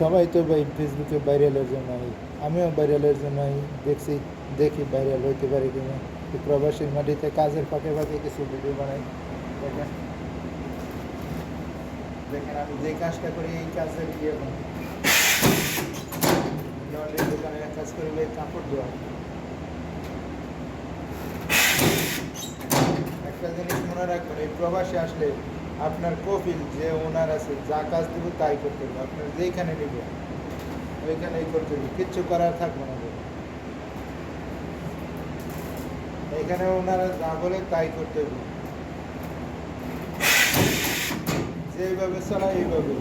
সবাই তো ভাই ফেসবুকে ভাইরালের জন্য। আমিও ভাইরালের জন্য। দেখছি, দেখি ভাইরাল হইতে পারি কিনা প্রবাসীর মাটিতে কাজের ফাঁকে ফাঁকে কিছু ভিডিও বানাই দেখেন দেখেন, আমি যে কাজটা করি, এই কাজের ইয়ে বানাই দোকানে কাজ করি কাপড় ধোয়া একটা জিনিস মনে রাখবেন, এই প্রবাসে আসলে আপনার কফিল যে ওনার আছে, যা কাজ দেবো তাই করতে হবে। আপনার যেইখানে নিবে ওইখানেই করতে হবে। কিচ্ছু করার থাকবে না এখানে ওনারা যা বলে তাই করতে হবে। যেভাবে চলা, এইভাবে।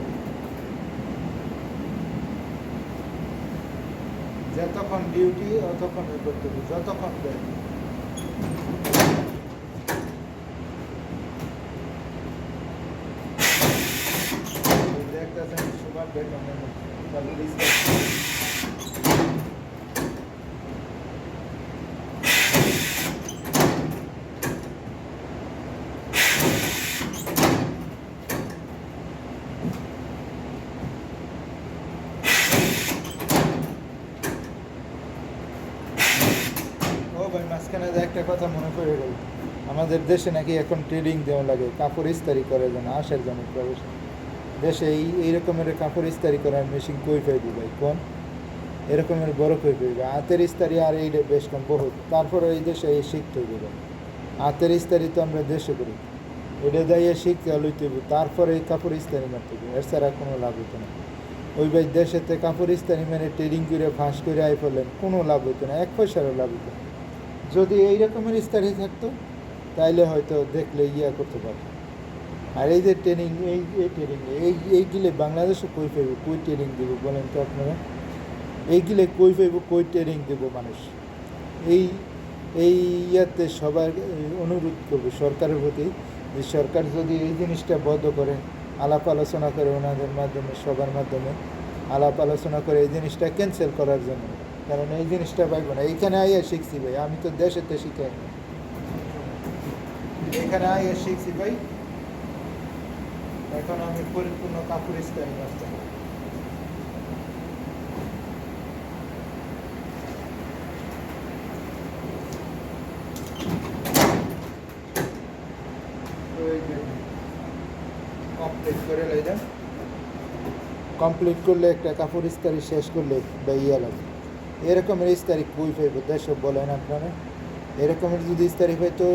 যতক্ষণ ডিউটি অতক্ষণ করতে হবে, যতক্ষণ দেয়। ও ভাই, মাঝখানে যে একটা কথা মনে পড়ে গেল। আমাদের দেশে নাকি এখন ট্রেডিং দেওয়া লাগে। কাপড় ইস্তারি করার জন্য আসার জন্য প্রবেশ দেশে এই এই রকমের কাপড় ইস্তারি করার মেশিন কই পাইবি ভাই? কোন? এরকমের বড় কই পাইবি? হাতের ইস্তারি আর এইটা বেশ কম বহুত। তারপরে এই দেশে এই শিখতে হইবে হাতের ইস্তারি তো আমরা দেশে করি। এটা দাইয়ে শিখতে লইতে হইবে। তারপরে এই কাপড় ইস্তারি মারতে এর ছাড়া কোনো লাভ হতো না। ওই ভাই দেশেতে কাপড় ইস্তারি মেরে ট্রেডিং করে, ফাঁস করে আই ফেলেন, কোনো লাভ হতো না। এক পয়সারও লাভ হতো না। যদি এই রকমের ইস্তারি থাকতো, তাইলে হয়তো দেখলে ইয়া করতে পারতো। আর এই যে ট্রেনিং এই এই ট্রেনিং এই এইগুলো বাংলাদেশে কই পাইব, কই ট্রেনিং দেব বলেন তো আপনারা? এইগুলো কই পাইব, কই ট্রেনিং দেব মানুষ? এই এই ইয়াতে সবার অনুরোধ করবে সরকারের প্রতি যে সরকার যদি এই জিনিসটা বন্ধ করে, আলাপ আলোচনা করে ওনাদের মাধ্যমে, সবার মাধ্যমে, আলাপ আলোচনা করে এই জিনিসটা ক্যান্সেল করার জন্য। কারণ এই জিনিসটা পাইব না। এইখানে আইয়া শিখছি ভাই, আমি তো দেশেতে শিখাই। এখানে আইয়া শিখছি ভাই এখন আমি পরিপূর্ণ কাপড় ইস্তারি মাস্টার কমপ্লিট করে লাইলাম কমপ্লিট করলে একটা কাপড় ইস্তারি শেষ করলে ইয়া লাগে। এরকমের ইস্তারি কই পাইব, দেশে বলেন আপনারা। এরকমের যদি ইস্তারি পাইতো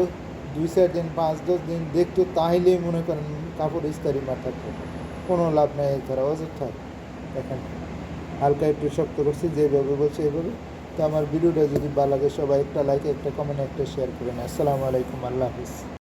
দুই চার দিন, পাঁচ দশ দিন দেখতো তাহলেই মনে করেন কাপড় ইস্তারি মার থাকতো। কোনো লাভ নেই তারা, অযথা। এখন হালকা একটু শক্ত করছি, যেভাবে বলছে এইভাবে তো আমার ভিডিওটা যদি ভালো লাগে, সবাই একটা লাইক একটা কমেন্ট একটা শেয়ার করেন। আসসালামু আলাইকুম, আল্লাহ হাফিজ।